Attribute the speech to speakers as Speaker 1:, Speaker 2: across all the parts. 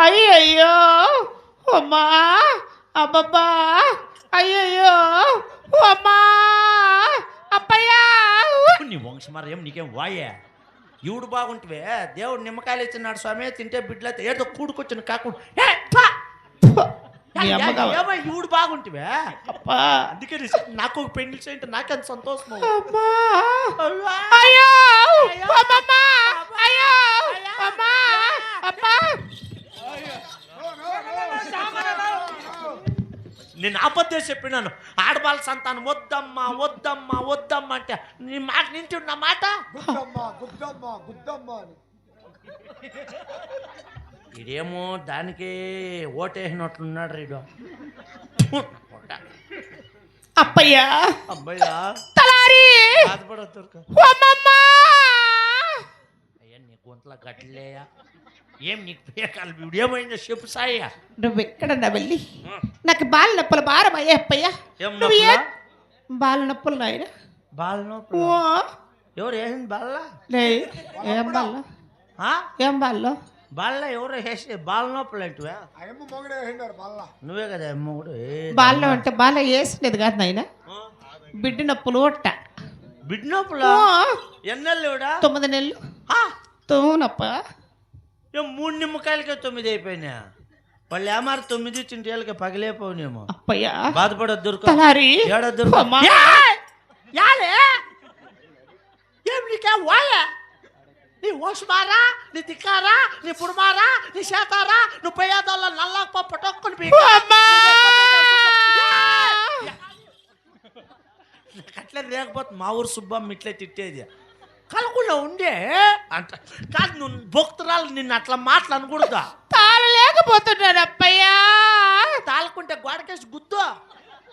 Speaker 1: అయ్యయ్యో అమ్మా అబ్బబ్బా అయ్యయ్యో అమ్మా అప్పయ్యా.
Speaker 2: నీ వంశమర ఏం నీకేం వాయే? ఈవుడు బాగుంటివే. దేవుడు నిమ్మకాయలు ఇచ్చినాడు స్వామి తింటే బిడ్డలైతే ఏదో కూడుకొచ్చిన కాకుండా.
Speaker 1: అమ్మ
Speaker 2: ఈవుడు బాగుంటివే?
Speaker 1: అప్పా.
Speaker 2: అందుకే నాకు ఒక పెళ్ళి చేయంటే నాకెంత సంతోషం?
Speaker 1: అమ్మా. అయ్యో అమ్మమ్మా. అయ్యో. అమ్మా. అప్పా
Speaker 2: నేను అబద్ధం చెప్పినాను. ఆడవాళ్ళ సంతానం వద్దమ్మా వద్దమ్మా వద్దమ్మా అంటే నీ మాట నించుడు నా మాట ఇదేమో దానికి ఓటేసినట్లున్నాడు రీడు.
Speaker 1: అప్పయ్యా
Speaker 2: అబ్బాయ్యా.
Speaker 1: తలారి. అమ్మమ్మా.
Speaker 2: అయ్యా నీ గొంతుల గట్లేయా ఏం నీకు పేకాలు ఏమైందో చెప్పు సాయ్యా.
Speaker 1: నువ్వు ఎక్కడన్నా వెళ్ళి నాకు బాల నొప్పులు భారం అయ్యా అప్పయ్యా.
Speaker 2: ఏం
Speaker 1: నువ్వు ఏ
Speaker 2: నొప్పులా?
Speaker 1: బాల నొప్పులు నాయన?
Speaker 2: బాల నొప్పి
Speaker 1: ఓ.
Speaker 2: ఎవరు వేసింది బాల?
Speaker 1: లే ఏం బాల్లో ఏం బాల్లో
Speaker 2: బాల ఎవరు వేసి బాల నొప్పులు అంటువా?
Speaker 3: ఆయమ్మ మొగడే వేసినాడు మళ్ళా
Speaker 2: నువ్వే కదా అమ్మగుడు
Speaker 1: బాల్లో అంటే బాల వేసినది కాదు నాయన. బిడ్డ నొప్పులు ఒట్ట.
Speaker 2: బిడ్డ నొప్పులా?
Speaker 1: ఓ,
Speaker 2: ఎన్నెల్లుడా
Speaker 1: తొమ్మిది నెలలు. తోనప్ప.
Speaker 2: ఏం మూడు నిమ్మకాయలకే తొమ్మిది అయిపోయినా వాళ్ళు ఏమారు తొమ్మిది చింటేళ్ళకి పగిలేపోనేమో
Speaker 1: అప్పయ్యా
Speaker 2: బాధపడద్దు ఏడొద్దు ఏం! నీకే వాయే నీ ఓసుమారా నీ తిక్కారా నీ పుడుమారా నీ చేతారా? నువ్వు పోయేదోళ్ళ నల్ల పట్టొక్కుని పీక.
Speaker 1: అమ్మా!
Speaker 2: అట్లే లేకపోతే మా ఊరు సుబ్బమ్మ ఇట్లే తిట్టేది. కలకుండా ఉండే? అంట కాదు నువ్వు భక్తురాలు నిన్ను అట్లా మాటలు అనకూడదా?
Speaker 1: తాళ లేకపోతున్నాడు అప్పయ్యా.
Speaker 2: తాళకుంటే గోడకేసి గుద్దు.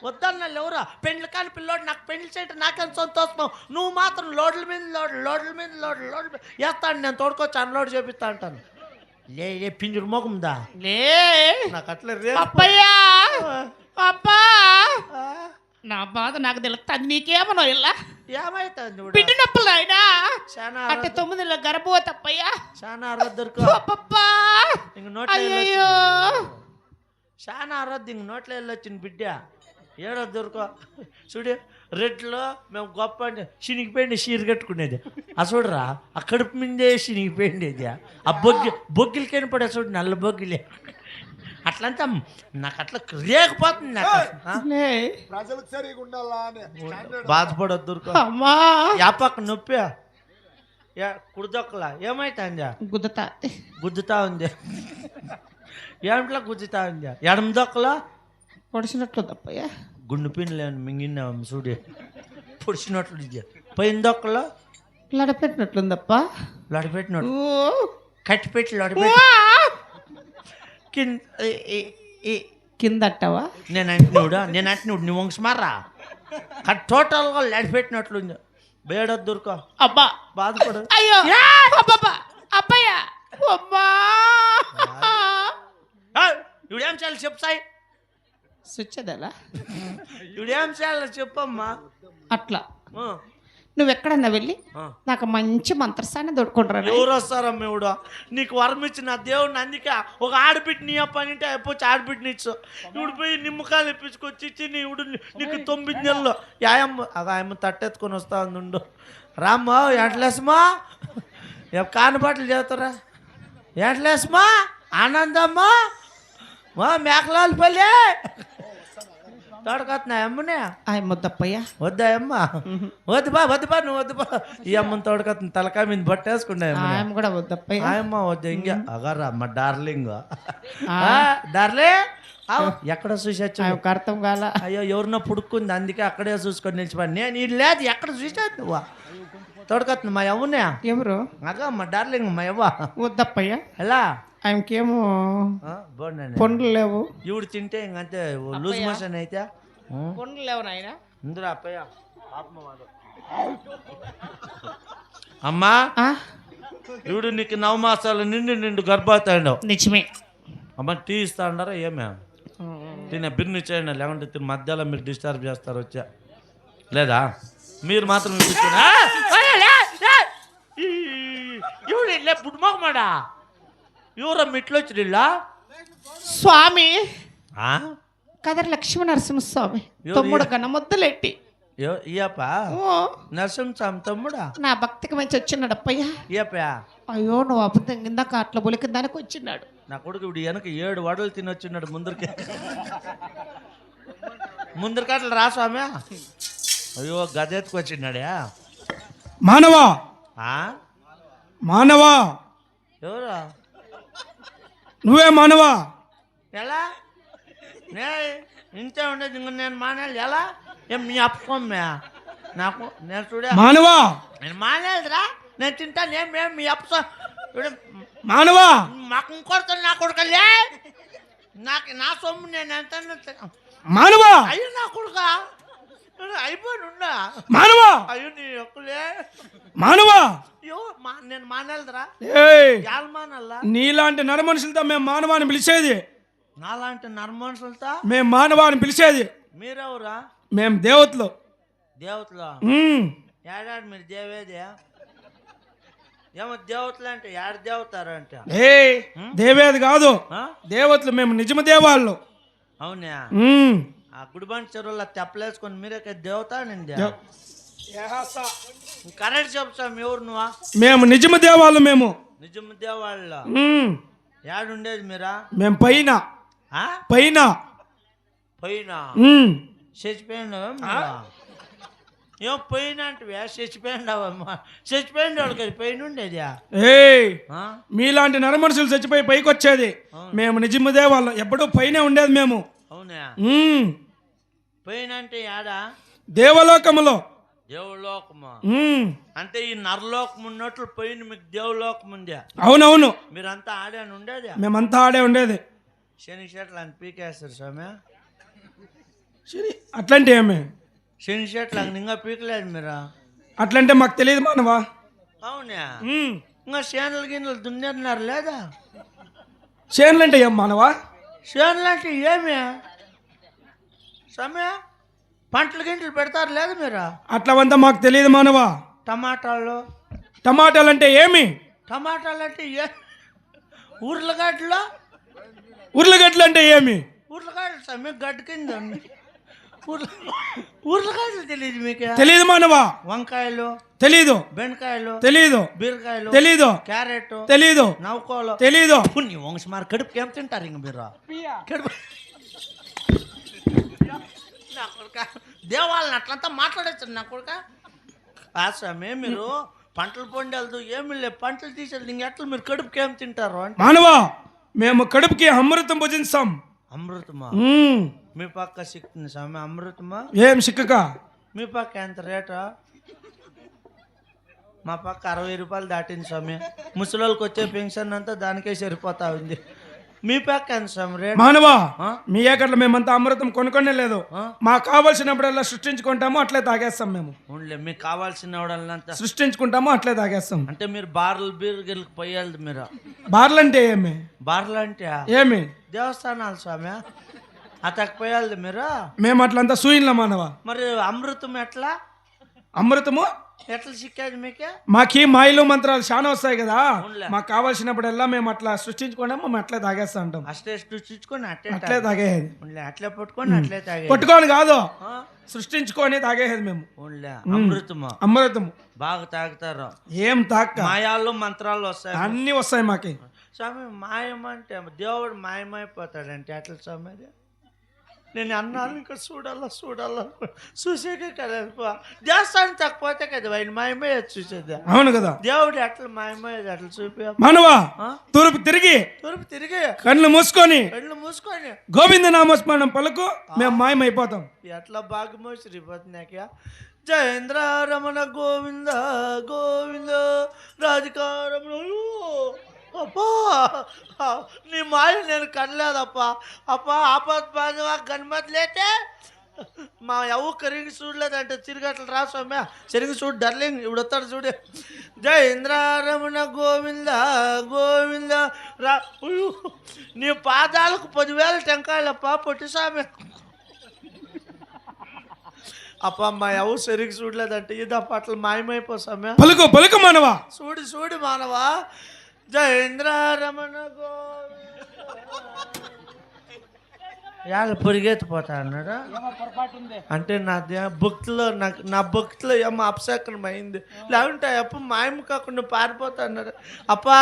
Speaker 2: వద్దన్న ఎవరా? పెండ్లు కాని పిల్లోడు నాకు పెండ్లు చేయటం నాకెంత సంతోషం? నువ్వు మాత్రం లోడ్ల మీద లోడ్ లోడ్ల మీద లోడ్ లోడ్ వేస్తాను నేను తోడుకొచ్చి అన్లోడ్ చేపిస్తా అంటాను. లే లే పింజుడు మోకుందా
Speaker 1: లే.
Speaker 2: నాకు అట్లా రే
Speaker 1: అప్పయ్యా. అప్పా. నా బాధ నాకు తెలుస్తుంది నీకేమనో ఇలా.
Speaker 2: ఏమైతుంది
Speaker 1: బిడ్డ నొప్పులు అంటే తొమ్మిది నెలల
Speaker 2: చాలా చాలా ఇంక నోట్లో వెళ్ళొచ్చింది బిడ్డ. ఏడో దొరుకు చూడు రెడ్లో మేము గొప్ప అంటే చినిగిపోయింది చీర కట్టుకునేది. ఆ చూడరా ఆ కడుపు మిందే చినిగిపోయిండేది ఆ బొగ్గి బొగ్గిలు కనపడే చూడు నల్ల బొగ్గిలే. అట్లంతా నాకు అట్లా రేకపోతుంది నాకు
Speaker 3: ప్రజలకు సరిగా ఉండాలా
Speaker 2: బాధపడొద్దు
Speaker 1: అమ్మా!
Speaker 2: యాపక్క నొప్పి. యా కుడిదొక్కలా. ఏమైతుందా
Speaker 1: గుద్దతా.
Speaker 2: గుద్దుతా ఉంది? ఏమిట్లా గుద్దుతా ఉంది? ఎడమ దొక్కలా?
Speaker 1: పొడిచినట్లు అప్పయ్యా
Speaker 2: గుండు పిన్లేని మింగిన చూడు. పొడిచినట్లు ఇది పైన దొక్కలో?
Speaker 1: లడపెట్టినట్లుందప్ప.
Speaker 2: లడపెట్టినట్టు. కట్టిపెట్టి లడపెట్టి.
Speaker 1: కిందట్టవా?
Speaker 2: నేను అంటున్నాడు నేను అంటున్నాడు నువ్వు వంశమారా కట్ టోటల్గా లడిపెట్టినట్లు బేడొద్దు దొరుకో.
Speaker 1: అబ్బా.
Speaker 2: బాధపడు.
Speaker 1: అయ్యో. అబ్బబ్బా. అమ్మా
Speaker 2: ఏయ్, ఇవిడేం చేయాలి చెప్పు సాయి.
Speaker 1: స్విచ్చదలా
Speaker 2: ఇవిడేం చేయాలి చెప్పమ్మా.
Speaker 1: అట్లా. నువ్వు ఎక్కడన్నా వెళ్ళి. నాకు మంచి మంత్రస్థానం దొడుకుంటారా
Speaker 2: ఎవరు వస్తారమ్మ నీకు వరం ఇచ్చిన దేవుడిని అందుకే ఒక ఆడబిడ్డ నీ అప్ప అంటే అయిపోయి ఆడబిడ్డని ఇచ్చు. ఇవిడు పోయి నిమ్మకాయలు ఇప్పించుకొచ్చి ఇచ్చి నీ ఇవిడు నీకు తొమ్మిది నెలలు. యాయమ్మ అది ఆయమ్మ తట్టెత్తుకొని వస్తా ఉండు. రామ్మ ఎంటలేసమా కానబాట్లు చేస్తారా? ఎంటలేసమా ఆనందమ్మా? మా మేకలాలపల్లి తోడకొస్తున్నా అమ్మనే?
Speaker 1: ఆయన ముద్దప్పయ్య.
Speaker 2: వద్దా అమ్మ? వద్దు బా వద్దు బా నువ్వు వద్దు బా. ఈ అమ్మని తోడకొస్తుంది తలకాయ మీద పట్టేసుకున్నా
Speaker 1: ఆయన కూడా వద్దప్పయ్య.
Speaker 2: ఆయమ్మ వద్దు ఇంక అగరా అమ్మ డార్లింగ్. డార్లే? ఎక్కడ చూసొచ్చు?
Speaker 1: అర్థం కాల
Speaker 2: అయ్యో ఎవరినో పుడుక్కుంది అందుకే అక్కడే చూసుకొని నిలిచిపోయి నేను ఇది లేదు ఎక్కడ చూసాను నువ్వు? తోడకొస్తుంది మా యవ్వనే?
Speaker 1: ఎవరు?
Speaker 2: అగ డార్లింగ్ మా యవ్వ.
Speaker 1: వద్దప్పయ్య.
Speaker 2: ఎలా?
Speaker 1: ఆయనకేమో పండ్లు లేవు.
Speaker 2: ఇవిడు తింటే ఇంకంతే లూజ్ మోషన్ అయితే.
Speaker 1: పండ్లు లేవు నాయన.
Speaker 2: ఇందులో అప్పయ్య ఆత్మవాదం అమ్మా ఇవిడు నీకు నవమాసాలు నిండి నిండు గర్భవతాడు
Speaker 1: నిజమే.
Speaker 2: అమ్మ టీ ఇస్తా అంటారా ఏమే తినే బిర్ని చేయండి లేకుంటే తిని మధ్యలో మీరు డిస్టర్బ్ చేస్తారు వచ్చా. లేదా? మీరు మాత్రం ఇప్పించుకుని- ఎవరమ్మ ఇట్లా వచ్చిరిల్లా
Speaker 1: స్వామి.
Speaker 2: ఆ?
Speaker 1: కదర్ లక్ష్మీ నరసింహస్వామి? తమ్ముడు
Speaker 2: ఈయప్ప
Speaker 1: ఓ.
Speaker 2: నరసింహస్వామి తమ్ముడా?
Speaker 1: నా భక్తికి మంచి వచ్చినాడు అప్పయ్యా
Speaker 2: ఈయప్ప
Speaker 1: అయ్యో నువ్వు అబద్ధం కింద కాట్లో బొలికిందానికి వచ్చినాడు
Speaker 2: నా కొడుకు ఇప్పుడు వెనక ఏడు వడలు తినొచ్చున్నాడు ముందరికి. ముందరికి అట్లా రా స్వామి. అయ్యో గదెత్తుకు వచ్చినాడా
Speaker 4: మానవా?
Speaker 2: ఆ?
Speaker 4: మానవా?
Speaker 2: ఎవరు?
Speaker 4: నువ్వే మానవా?
Speaker 2: ఎలా? నే ఇంతే ఉండేది ఇంక నేను మానేది ఎలా? ఏం మీ అప్పమ్మే. నాకు నేను చూడే
Speaker 4: మానవా?
Speaker 2: నేను మానేదిరా. నేను తింటాను ఏం ఏం మీ అప్ప
Speaker 4: మానవా?
Speaker 2: మాకు ఇంకొడతాను నా కొడుకలే. నాకు నా సొమ్ము నేను ఎంత
Speaker 4: మానవా?
Speaker 2: అయ్యో నా కొడుక? అయిపోయి ఉన్నా?
Speaker 4: మానవా?
Speaker 2: అయ్యో నీ ఒక్కలే
Speaker 4: మానవా?
Speaker 2: అయ్యో నేను మానేలరా మానల్లా?
Speaker 4: నీలాంటి నరమనుషులతో మేము మానవాన్ని పిలిచేది.
Speaker 2: నాలాంటి నర్మనుషులతో?
Speaker 4: మేము మానవాన్ని పిలిచేది.
Speaker 2: మీరెవరా?
Speaker 4: మేము దేవతలు.
Speaker 2: దేవతలు. ఏడాడు మీరు దేవేదే? ఏమో దేవతలు అంటే ఏడు దేవతారు అంటే?
Speaker 4: ఏయ్! దేవేది కాదు? దేవతలు మేము నిజమ దేవాళ్ళు.
Speaker 2: అవునా. ఆ గుడిబండి చెరువులో తెప్పలేసుకొని మీరే దేవత నిందే
Speaker 4: దేవ్-
Speaker 2: కరెక్ట్ చెప్తాం ఎవరు నువ్వా?
Speaker 4: మేము నిజమ దేవాళ్ళు మేము.
Speaker 2: నిజం దేవాళ్ళ. ఏడుండేది మీరా?
Speaker 4: మేము పైన.
Speaker 2: ఆ?
Speaker 4: పైన.
Speaker 2: పైన. చచ్చిపోయినావా మీరా? ఏం పైన అంటే చచ్చిపోయినావమ్మా చచ్చిపోయిన వాళ్ళకి పైన ఉండేది.
Speaker 4: ఏయ్ మీలాంటి నరమనుషులు చచ్చిపోయి పైకి వచ్చేది. మేము నిజమ దేవాళ్ళం ఎప్పుడూ పైనే ఉండేది మేము.
Speaker 2: అవునా? అంటే ఏడా
Speaker 4: దేవలోకములో.
Speaker 2: దేవులోకమా. అంటే ఈ నరలోకం ఉన్నట్లు పైన మీకు దేవులోకం ఉందే
Speaker 4: అవునవును.
Speaker 2: మీరంతా ఆడాను ఉండేది?
Speaker 4: మేమంతా ఆడే ఉండేది.
Speaker 2: శని షర్ట్లు అని పీకేస్తారు స్వామి.
Speaker 4: సరే అట్లాంటి ఏమి?
Speaker 2: శని షర్ట్లు అని ఇంకా పీకలేదు మీరు?
Speaker 4: అట్లంటే మాకు తెలియదు మానవా?
Speaker 2: అవునా. ఇంకా చేనులు గిన్నెలు దున్నేస్తున్నారు లేదా?
Speaker 4: చేనులంటే ఏం మానవా?
Speaker 2: చేనులు అంటే ఏమి? సమయ పంటలు గింటలు పెడతారు లేదు మీరు?
Speaker 4: అట్లవంతా మాకు తెలియదు మానవా.
Speaker 2: టమాటాలు.
Speaker 4: టమాటాలు అంటే ఏమి?
Speaker 2: టమాటాలు అంటే ఏ? ఉర్లగడ్డలు.
Speaker 4: ఉర్లగడ్డలు అంటే ఏమి?
Speaker 2: ఉర్లగడ్డలు సమయ గడ్డ కింద ఉర్లగడ్డలు తెలియదు మీకు?
Speaker 4: తెలియదు మానవా.
Speaker 2: వంకాయలు.
Speaker 4: తెలీదు.
Speaker 2: బెండకాయలు.
Speaker 4: తెలీదు.
Speaker 2: బీరకాయలు.
Speaker 4: తెలీదు.
Speaker 2: క్యారెట్.
Speaker 4: తెలీదు.
Speaker 2: నవ్వుకోలు.
Speaker 4: తెలీదు.
Speaker 2: వంశమార్ కడుపుకి ఏం తింటారు ఇంక మీరు? కడుపు నా కొడుక? దేవాలని అట్లంతా మాట్లాడచ్చు నా కొడుక? ఆ స్వామి మీరు పంటలు పొండేది ఏమి లే పంటలు తీసేది ఇంక ఎట్లా మీరు కడుపుకి ఏం తింటారు అంటే?
Speaker 4: మానవా మేము కడుపుకి అమృతం భుజిస్తాం
Speaker 2: అమృతమా. మీ పక్క సిక్తుంది స్వామి అమృతమా?
Speaker 4: ఏం సిక్కక?
Speaker 2: మీ పక్క ఎంత రేటు? మా పక్క అరవై రూపాయలు దాటింది స్వామి. ముసలోళ్ళకి వచ్చే పెన్షన్ అంతా దానికే సరిపోతా ఉంది. మీ పక్క ఎంత స్వామి రేటు
Speaker 4: మానవా? మీ ఏకట్లో మేమంతా అమృతం కొనుక్కొనే లేదు? మాకు కావలసినప్పుడల్లా సృష్టించుకుంటాము అట్లే తాగేస్తాం మేము.
Speaker 2: ఉండలే మీకు కావాల్సిన
Speaker 4: సృష్టించుకుంటాము అట్లే తాగేస్తాం.
Speaker 2: అంటే మీరు బార్లు బీర్ గిర్లకు పోయేది మీరు.
Speaker 4: బార్లు అంటే ఏమి?
Speaker 2: బార్లు అంటే
Speaker 4: ఏమి?
Speaker 2: దేవస్థానాలు స్వామి. అతకు పోయేది మీరు.
Speaker 4: మేము అట్లంతా సూయిన్ల మానవా?
Speaker 2: మరి అమృతం ఎట్లా?
Speaker 4: అమృతము?
Speaker 2: ఎట్లా సిక్కేది మీకే?
Speaker 4: మాకి మాయలు మంత్రాలు చాలా వస్తాయి కదా. మాకు కావాల్సినప్పుడల్లా మేము అట్లా సృష్టించుకుంటాము మేము అట్లే తాగేస్తా ఉంటాం.
Speaker 2: అట్లే సృష్టించుకొని అట్లే
Speaker 4: అట్లే
Speaker 2: తాగే
Speaker 4: తాగేది.
Speaker 2: అట్లే పట్టుకొని అట్లే తాగే
Speaker 4: పట్టుకొని కాదు. సృష్టించుకొని తాగేది మేము.
Speaker 2: అమృతము.
Speaker 4: అమృతము.
Speaker 2: బాగా తాగుతారు.
Speaker 4: ఏం తాక్క?
Speaker 2: మాయాలు మంత్రాలు వస్తాయి.
Speaker 4: అన్ని వస్తాయి మాకి.
Speaker 2: స్వామి మాయం అంటే దేవుడు మాయమైపోతాడంటే అట్లా స్వామి నేను అన్నాను ఇంకా చూడాలా చూడాలా. చూసేకే కదా దేవస్థానం తక్కువతే కదా ఆయన మాయమయ్యేది చూసేది.
Speaker 4: అవును కదా.
Speaker 2: దేవుడు ఎట్లా మాయమయ్యేది అట్లా చూపి
Speaker 4: మానవా? తూర్పు తిరిగి.
Speaker 2: తూర్పు తిరిగి.
Speaker 4: కళ్ళు మూసుకొని.
Speaker 2: కళ్ళు మూసుకొని.
Speaker 4: గోవింద నామస్మరణం పలుకు మేము మాయమైపోతాం.
Speaker 2: ఎట్లా భాగ్యమో శ్రీపతినాక జయేంద్ర రమణ గోవింద గోవింద రాజకారములు అప్పా ఆ, నీ మాయ నేను కనలేదప్పా. అప్పా ఆపత్ బాధవా గణమతిలేతే మా ఎవ్వ కరిగి చూడలేదంటే. తిరిగట్లు రా స్వామి సరిగి చూడు డర్లింగ్. ఇప్పుడు వస్తాడు చూడు. జై ఇంద్రారమణ గోవింద గోవింద. రా. నీ పాదాలకు పదివేల టెంకాయలప్ప పొట్టి స్వామి అప్ప మా ఎవరు సరిగి చూడలేదంటే. ఇది పట్ల మాయమైపో స్వామి
Speaker 4: పలుకు పలుకు మానవా?
Speaker 2: చూడు చూడు మానవా. జయేంద్ర రమణ గోవింద యాడ పొరిగెత్తిపోతా అన్నాడా అంటే నా దే- భక్తిలో నాకు నా భక్తిలో ఏమో అపశకనం అయింది. లేకుంటే అప్ప మాయం కాకుండా పారిపోతా అన్నాడు అప్పా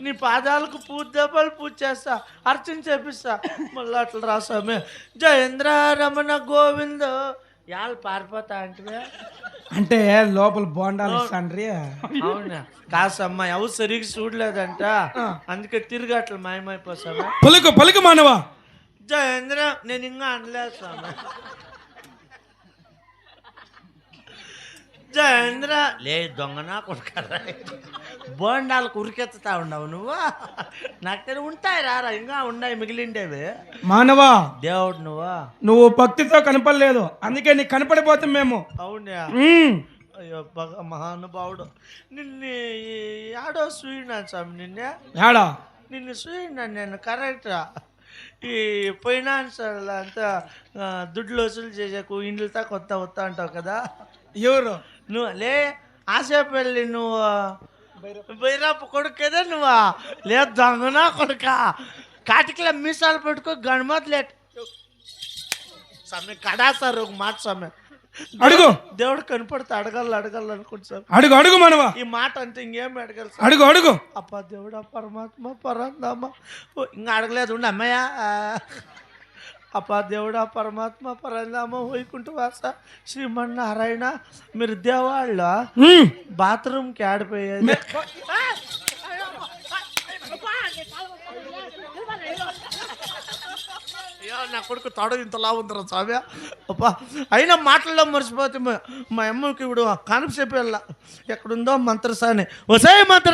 Speaker 2: నీ పాదాలకు పూజ దెబ్బలు పూజ చేస్తా అర్చన చేపిస్తా. మళ్ళీ అట్లా రాసామే జయేంద్ర రమణ గోవింద యాళ్ళు పారిపోతా అంటే
Speaker 4: అంటే లోపల బోండాలు ఇస్తాండ్రి.
Speaker 2: అవునా? కాసమ్మా ఎవరు సరిగ్గా చూడలేదంట. అందుకే తిరిగి అట్లా మాయమైపోతామే
Speaker 4: పలుకు పలుకు మానవ?
Speaker 2: జయేంద్ర నేను ఇంకా అనలేదు స్వామి. జయేంద్ర లే దొంగనా కొడుకరా? బోండాలు ఉరికెత్తుతా ఉండవు నువ్వు? నాకు తెలిసి ఉంటాయి రారా ఇంకా ఉన్నాయి మిగిలిండేవి.
Speaker 4: మానవ
Speaker 2: దేవుడు నువ్వా?
Speaker 4: నువ్వు భక్తితో కనపడలేదు. అందుకే నీకు కనపడిపోతాం మేము.
Speaker 2: అవునా. అయ్యో భగ మహానుభావుడు. నిన్ను ఆడో సూయినాను స్వామి నిన్నే?
Speaker 4: యాడా?
Speaker 2: నిన్ను చూడండి నేను కరెక్టా ఈ ఫైనాన్స్ అంతా దుడ్లు వసూలు చేసేకు ఇండ్లతో కొత్త వస్తా అంటావు కదా?
Speaker 4: ఎవరు?
Speaker 2: నువ్వు లే ఆసేపు వెళ్ళి నువ్వు బైరాపు కొడుకు కదా నువ్వా? లే దొంగనా కొడుక? కాటికల మీసాలు పెట్టుకో గణమతలేట్ సమ్మె కడాసారు ఒక మాట సమ్మె
Speaker 4: అడుగు.
Speaker 2: దేవుడు కనపడితే అడగాలి అడగాలి అనుకుంటా
Speaker 4: అడుగు అడుగు మానవ.
Speaker 2: ఈ మాట అంటే ఇంకేం అడగాలి?
Speaker 4: అడుగు అడుగు.
Speaker 2: అప్ప దేవుడా పరమాత్మ పరందామ ఇంకా అడగలేదు ఉండి అమ్మయ్య. అప్ప దేవుడా పరమాత్మ పరందామ వైకుంఠ వాస శ్రీమన్నారాయణ మీరు దేవాళ్ళ. బాత్రూమ్కి ఆడిపోయేది అయ్యో, నా కొడుకు తొడ ఇంతలా ఉందిరా స్వామి. అప్పా అయినా మాటల్లో మర్చిపోతే మా- అమ్మకి ఇప్పుడు కాన్సెప్ట్ వెళ్ళ ఎక్కడుందో మంత్రసాని. వసాయి మంత్ర